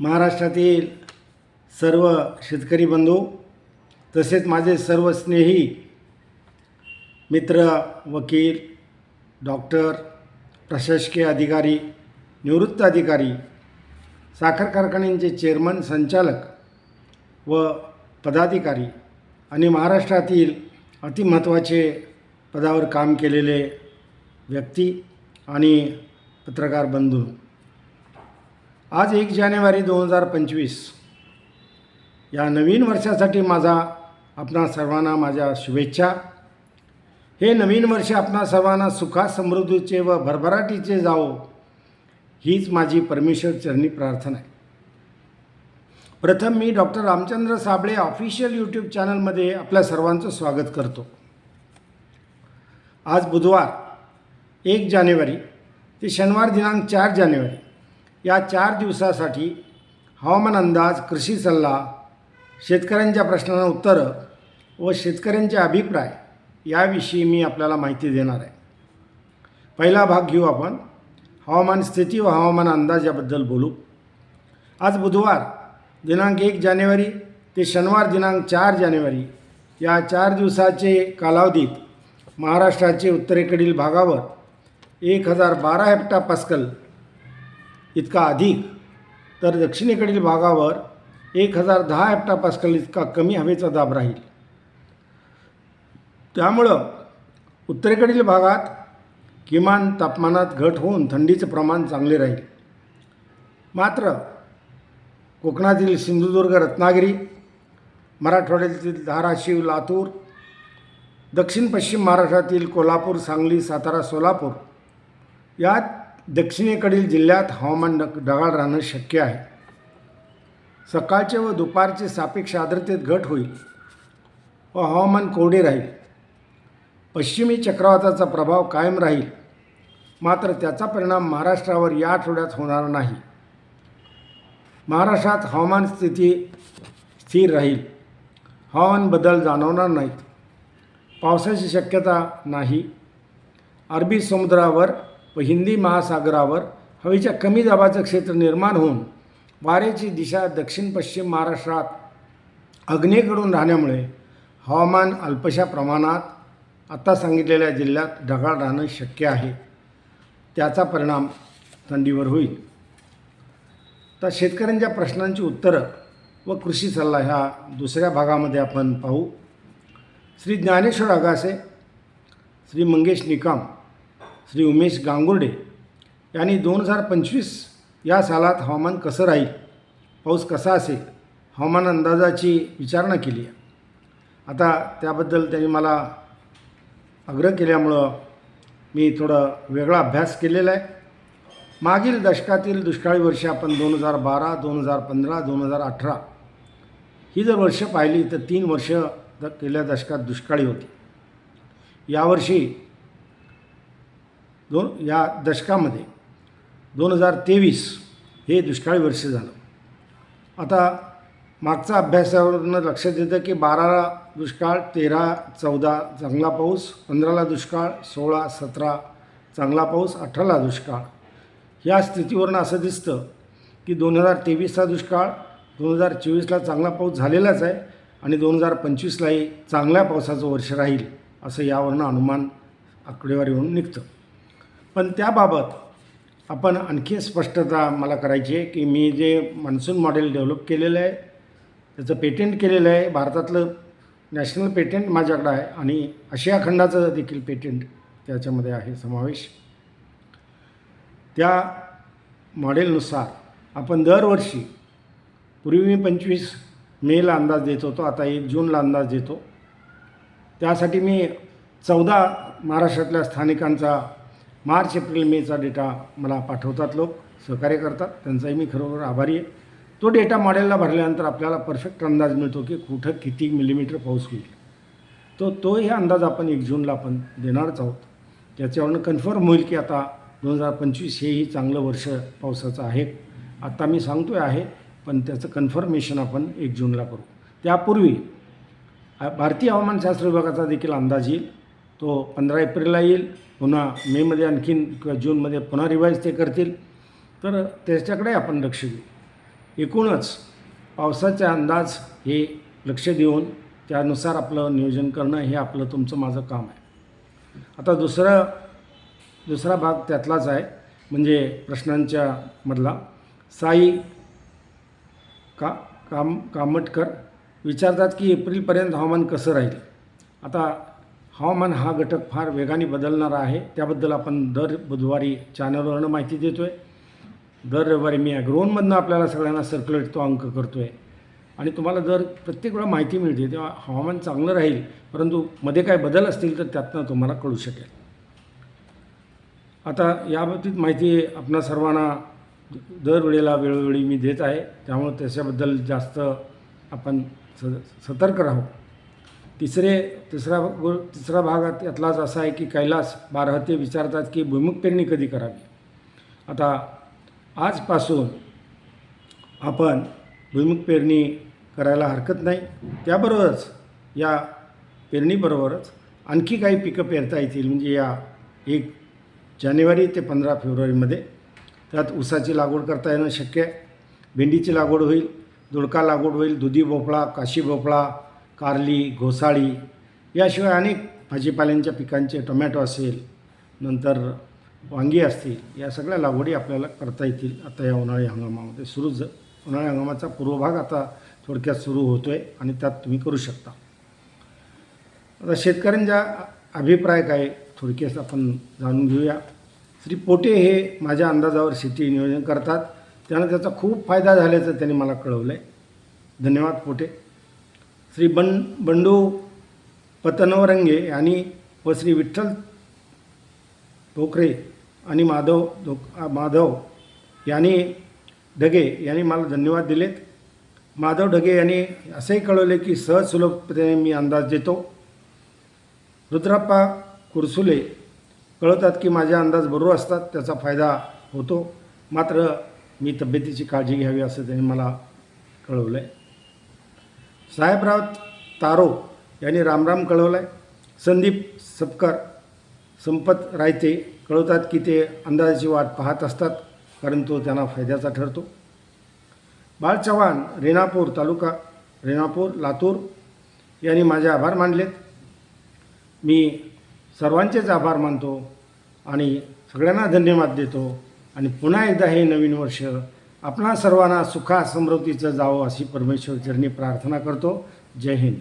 महाराष्ट्रातील सर्व शेतकरी बंधू तसेच माझे सर्व स्नेही मित्र वकील डॉक्टर प्रशासकीय अधिकारी निवृत्त अधिकारी साखर कारखान्यांचे चेअरमन संचालक व पदाधिकारी आणि महाराष्ट्रातील अतिमहत्त्वाचे पदावर काम केलेले व्यक्ती आणि पत्रकार बंधू. आज एक जानेवारी दोन हजार पंचवीस. या नवीन वर्षासाठी माझा आपणा सर्वांना माझ्या शुभेच्छा. हे नवीन वर्ष आपणा सर्वांना सुखा समृद्धीचे व भरभराटीचे जावो हीच माझी परमेश्वर चरणी प्रार्थना आहे. प्रथम मी doctor Ramchandra Sable official YouTube चॅनलमध्ये आपल्या सर्वांचं स्वागत करतो. आज बुधवार एक जानेवारी ते शनिवार दिनांक चार जानेवारी. या चार दिवसासाठी हवामान अंदाज कृषी सल्ला शेतकऱ्यांच्या प्रश्नांना उत्तरं व शेतकऱ्यांचे अभिप्राय याविषयी मी आपल्याला माहिती देणार आहे. पहिला भाग घेऊ आपण. हवामान स्थिती व हवामान अंदाज याबद्दल बोलू. आज बुधवार दिनांक एक जानेवारी ते शनिवार दिनांक चार जानेवारी या चार दिवसाचे कालावधीत महाराष्ट्राचे उत्तरेकडील भागावर एक हजार बारा हेक्टा पास्कल इतका अधिक तर दक्षिणेकडील भागावर एक हजार दहा हेक्टा इतका कमी हवेचा दाब राहील. त्यामुळं उत्तरेकडील भागात किमान तापमानात घट होऊन थंडीचं प्रमाण चांगले राहील. मात्र कोकणातील सिंधुदुर्ग रत्नागिरी मराठवाड्यातील धाराशिव लातूर दक्षिण पश्चिम महाराष्ट्रातील कोल्हापूर सांगली सातारा सोलापूर या दक्षिणेकडील जिल्ह्यात हवामान ढग ढगाळ राहणं शक्य आहे. सकाळचे व दुपारचे सापेक्ष आर्द्रतेत घट होईल व हवामान कोरडे राहील. पश्चिमी चक्रवाताचा प्रभाव कायम राहील. मात्र त्याचा परिणाम महाराष्ट्रावर या आठवड्यात होणार नाही. महाराष्ट्रात हवामान स्थिती स्थिर राहील. हवामान बदल जाणवणार नाहीत. पावसाची शक्यता नाही. अरबी समुद्रावर व हिंदी महासागरावर हवेच्या कमी दाबाचं क्षेत्र निर्माण होऊन वाऱ्याची दिशा दक्षिण पश्चिम महाराष्ट्रात अग्नेकडून राहण्यामुळे हवामान अल्पशा प्रमाणात आत्ता सांगितलेल्या जिल्ह्यात ढगाळ राहणं शक्य आहे. त्याचा परिणाम थंडीवर होईल. तर शेतकऱ्यांच्या प्रश्नांची उत्तरं व कृषी सल्ला ह्या दुसऱ्या भागामध्ये आपण पाहू. श्री ज्ञानेश्वर अगासे श्री मंगेश निकाम श्री उमेश गांगुर्डे यांनी दोन हजार पंचवीस या सालात हवामान कसं राहील पाऊस कसा असेल हवामान अंदाजाची विचारणा केली आहे. आता त्याबद्दल त्यांनी मला आग्रह केल्यामुळं मी थोडं वेगळा अभ्यास केलेला आहे. मागील दशकातील दुष्काळी वर्ष आपण दोन हजार बारा दोन हजार पंधरा दोन हजार अठरा ही जर वर्ष पाहिली तर तीन वर्ष द गेल्या दशकात दुष्काळी होती. यावर्षी दोन या दशकामध्ये. दोन हजार तेवीस हे दुष्काळी वर्ष झालं. आता मागचा अभ्यासावरनं लक्षात येतं की बाराला दुष्काळ तेरा चौदा चांगला पाऊस पंधराला दुष्काळ सोळा सतरा चांगला पाऊस अठराला दुष्काळ. या स्थितीवरनं असं दिसतं की दोन हजार तेवीसचा दुष्काळ दोन हजार चोवीसला चांगला पाऊस झालेलाच आहे आणि दोन हजार पंचवीसलाही चांगल्या पावसाचं वर्ष राहील असं यावरनं अनुमान आकडेवारीवरून निघतं. पण त्याबाबत आपण आणखी स्पष्टता मला करायची आहे की मी जे मान्सून मॉडेल डेव्हलप केलेलं आहे त्याचं पेटेंट केलेलं आहे भारतातलं नॅशनल पेटेंट माझ्याकडं आहे आणि आशिया खंडाचं देखील पेटेंट त्याच्यामध्ये आहे समावेश. त्या मॉडेलनुसार आपण दरवर्षी पूर्वी मी पंचवीस मेला अंदाज देत होतो आता एक जूनला अंदाज देतो. त्यासाठी मी चौदा महाराष्ट्रातल्या स्थानिकांचा मार्च एप्रिल मेचा डेटा मला पाठवतात लोक सहकार्य करतात. त्यांचाही मी खरोखर आभारी आहे. तो डेटा मॉडेलला भरल्यानंतर आपल्याला परफेक्ट अंदाज मिळतो की कुठं किती मिलीमीटर पाऊस होईल. तो तोही अंदाज आपण एक जूनला आपण देणारच आहोत. त्याच्यावरनं कन्फर्म होईल की आता दोन हजार पंचवीस हेही चांगलं वर्ष पावसाचं आहे. आत्ता मी सांगतो आहे पण त्याचं कन्फर्मेशन आपण एक जूनला करू. त्यापूर्वी भारतीय हवामानशास्त्र विभागाचा देखील अंदाज येईल. तो पंधरा एप्रिलला येईल. पुन्हा मेमध्ये आणखीन किंवा जूनमध्ये पुन्हा रिवाईज ते करतील. तर त्याच्याकडे आपण लक्ष देऊ. एकूणच पावसाचे अंदाज हे लक्ष देऊन त्यानुसार आपलं नियोजन करणं हे आपलं तुमचं माझं काम आहे. आता दुसरा दुसरा भाग त्यातलाच आहे. म्हणजे प्रश्नांच्या मधला. साई का काम कामटकर विचारतात की एप्रिलपर्यंत हवामान कसं राहील? आता हवामान हा घटक फार वेगाने बदलणारा आहे. त्याबद्दल आपण दर बुधवारी चॅनलवरनं माहिती देतो आहे दर रविवारी मी ॲग्रोनमधनं आपल्याला सगळ्यांना सर्क्युलेट तो अंक करतो आहे आणि तुम्हाला जर प्रत्येक वेळा माहिती मिळते तेव्हा हवामान चांगलं राहील परंतु मध्ये काय बदल असतील तर त्यातनं तुम्हाला कळू शकेल. आता याबाबतीत माहिती आपणा सर्वांना दरवेळेला वेळोवेळी मी देत आहे. त्यामुळे त्याच्याबद्दल जास्त आपण स सतर्क राहू. तिसरे तिसरा गो तिसरा भागात यातलाच असा आहे की कैलास बारहते विचारतात की भुईमुग पेरणी कधी करावी? आता आजपासून आपण भुईमुग पेरणी करायला हरकत नाही. त्याबरोबरच या पेरणीबरोबरच आणखी काही पिकं पेरता येतील. म्हणजे या एक जानेवारी ते पंधरा फेब्रुवारीमध्ये. त्यात ऊसाची लागवड करता येणं शक्य आहे. भेंडीची लागवड होईल दोडका लागवड होईल दुधी भोपळा काशी भोपळा कारली घोसाळी याशिवाय अनेक भाजीपाल्यांच्या पिकांचे टोमॅटो असेल नंतर वांगी असतील या सगळ्या लागवडी आपल्याला करता येतील. आता या उन्हाळी हंगामामध्ये सुरू ज उन्हाळी हंगामाचा पूर्वभाग आता थोडक्यात सुरू होतो आहे आणि त्यात तुम्ही करू शकता. आता शेतकऱ्यांचा अभिप्राय काय थोडक्यात आपण जाणून घेऊया. श्री पोटे हे माझ्या अंदाजावर शेती नियोजन करतात. त्यानं त्याचा खूप फायदा झाल्याचं त्यांनी मला कळवलं आहे धन्यवाद पोटे. श्री बं बंडू पतनवरंगे यांनी व श्री विठ्ठल ठोकरे आणि माधव धोक माधव यांनी ढगे यांनी मला धन्यवाद दिलेत. माधव ढगे यांनी असेही कळवले की सहज सुलभतेने मी अंदाज देतो. रुद्राप्पा कुरसुले कळवतात की माझे अंदाज बरोबर असतात त्याचा फायदा होतो. मात्र मी तब्येतीची काळजी घ्यावी असं त्यांनी मला कळवलं आहे साहेबराव तारो यांनी रामराम कळवलाय. आहे संदीप सपकर संपत रायते कळवतात की ते अंदाजाची वाट पाहत असतात कारण तो त्यांना फायद्याचा ठरतो. बाळ चव्हाण रेणापूर तालुका रेणापूर लातूर यांनी माझे आभार मानलेत. मी सर्वांचेच आभार मानतो आणि सगळ्यांना धन्यवाद देतो. आणि पुन्हा एकदा हे नवीन वर्ष आपणा सर्वांना सुखा समृद्धीचं जावं अशी परमेश्वर चरणी प्रार्थना करतो. जय हिंद.